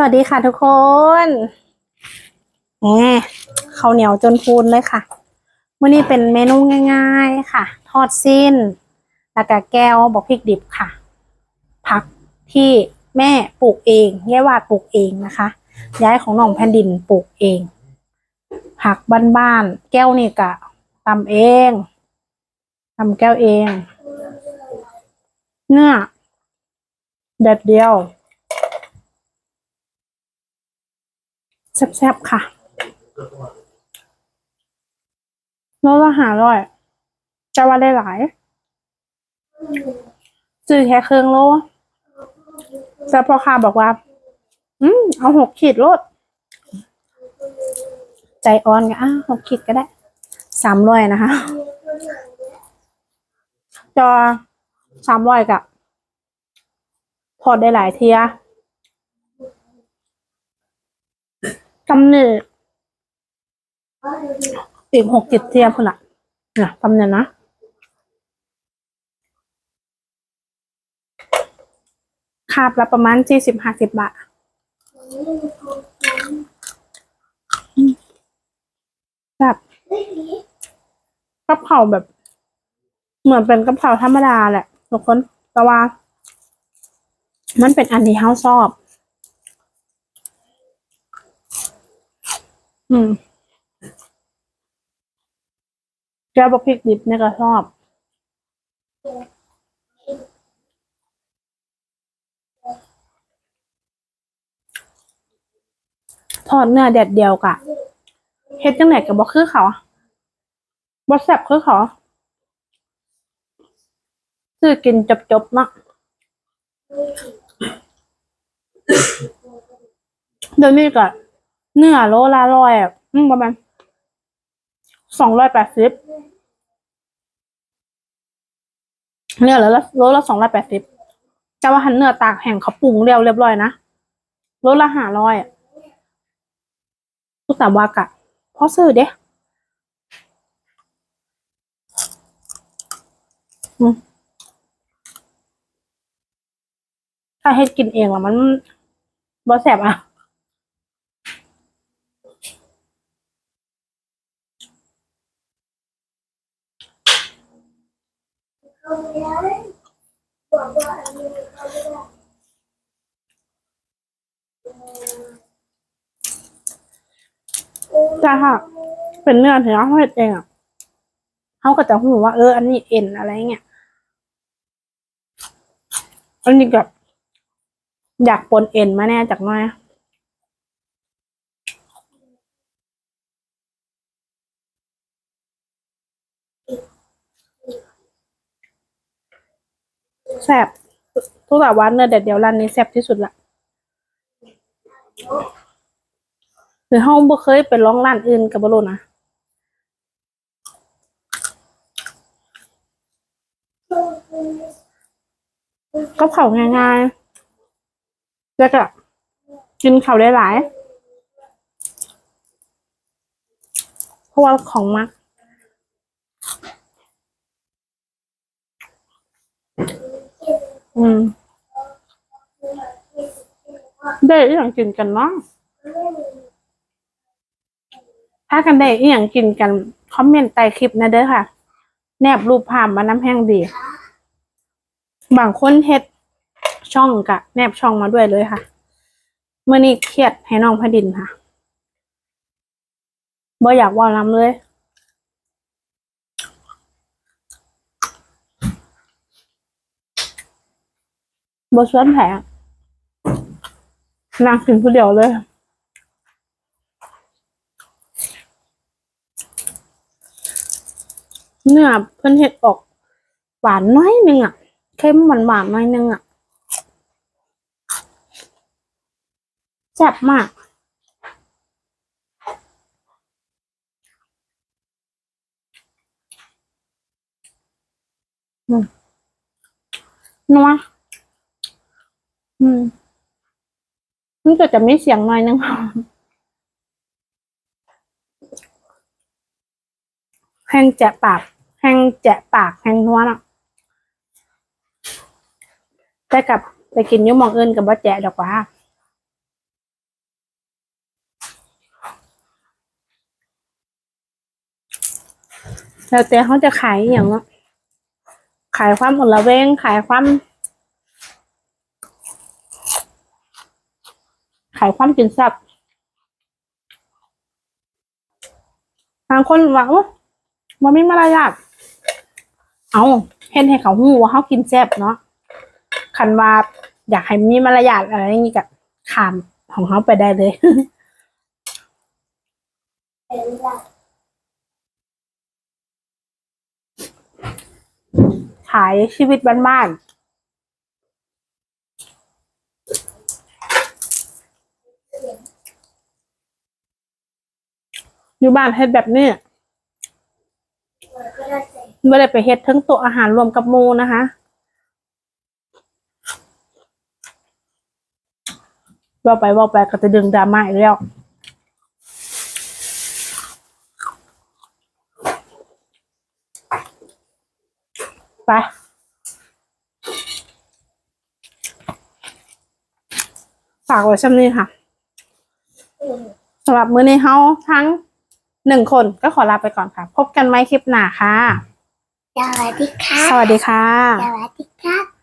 สวัสดีค่ะทุกคนแหมข้าวเหนียวจนพูนเลยค่ะวันนี้เป็นเมนูง่ายๆค่ะ ทอดสิ้น แล้วก็แก้วบอกพริกดิบค่ะ ผักที่แม่ปลูกเองย่าวาดปลูกเองนะคะ ย้ายของน้องแผ่นดินปลูกเอง ผักบ้านๆ แก้วนี่กะตำเองตำแก้วเอง เนื้อแดดเดียว แซ่บๆค่ะโลละหาร้อยจะว่าได้หลายซื้อแค่เครื่องโลแต่พ่อค้าบอกว่า อืมเอาหกขีดโลด ใจอ่อนก็อ้าหกขีดก็ได้ สามร้อยนะคะ จอสามร้อยกับ พอได้หลายเทีย กำเนิดอีกหกเจ็ดเทียบคุณละนี่ยกำเนิดนะคาบละประมาณสี่สิบห้าสิบบาทแบบกะเพราแบบ เหมือนเป็นกะเพราธรรมดาแหละทุกคนแต่ว่า มันเป็นอันที่เฮาชอบ อืมแก้วบอกพริกดิบเนี่ยก็ชอบทอดเนื้อแดดเดียวกะเฮ็ดจังไหนกับบ่คือเขาบ่แซบคือเขาซื้อกินจบๆเนาะเดี๋ยวนี้ก็ เนื้อโลละร้อยอะอืมประมาณสองร้อยแปดสิบเนื้อล้วโลละสองร้อยแปดสิบจะว่าหันเนื้อตากแห้งเขาปรุงเรียวเรียบร้อยนะโลละห้าร้อยอะทุกต่ว่ากะพอซื้อเด้อถ้าเฮ็ดกินเองอะมันบ่แซ่บอะ แต่ค่ะ เป็นเนื้อที่เราเฮ็ดเองอะเขาก็จะหูว่า เออ อันนี้เอ็นอะไรเงี้ย อันนี้กับ อยากปนเอ็นมาแน่จากน้อย แซ่บทุกแบบว่าเนื้อเด็ดเดียวร้านนี้แซ่บที่สุดละหรือห้องบ่เคยไปร้องร้านอื่นกับบรูนะก็เผาง่ายๆแล้วก็กินเขาได้หลายๆเพราะว่าของมัก อืม ได้อหย่างกินกันเนาะถ้ากันได้อหยังกินกัน คอมเมนต์ใต้คลิปนะเด้อค่ะ แนบรูปภาพมาน้ำแห้งดี บางคนเฮ็ดช่องกะ แนบช่องมาด้วยเลยค่ะเมื่อนี้เครียดให้น้องพดินค่ะบ่อยากว่าล้ำเลยบ่ชวนแผล นางกินผู้เดียวเลยเนื้อเพิ่นเห็ดออกหวานน้อยนึงอะเค็มหวานหวานน้อยนึงอะแซ่บมาก อืมนัวอืม มันก็จะไม่เสียงหน่อยนึงแห้งแจะปาก แห้งแจะปากแห้งนัวน่ะแต่กับไปกินยุ่มองเอื่นกับบ่แจะดอกว่าแล้วแต่เขาจะขายอย่างเนาะขายความอุ่นละเวงขายความ ขายความกินแซ่บบางคนว่าโอ้มันไม่มารยาทเอาเห็นให้เขาหูว่าเขากินแซ่บเนาะคันว่าอยากให้มีมารยาทอะไรอย่างนี้กับขามของเขาไปได้เลยขายชีวิตบ้านๆ อยู่บ้านเฮ็ดแบบนี้ไม่ได้ไปเฮ็ดทั้งต๊ะอาหารรวมกับมูนะคะว่าไปว่าไปก็จะดึงดราม่าอีกแล้วไปฝากไว้ช่ำนี้ค่ะสำหรับมื้อนี้เฮาทั้ง หนึ่งคนก็ขอลาไปก่อนค่ะ พบกันไหมคลิปหน้าค่ะ สวัสดีค่ะ สวัสดีค่ะ สวัสดีครับ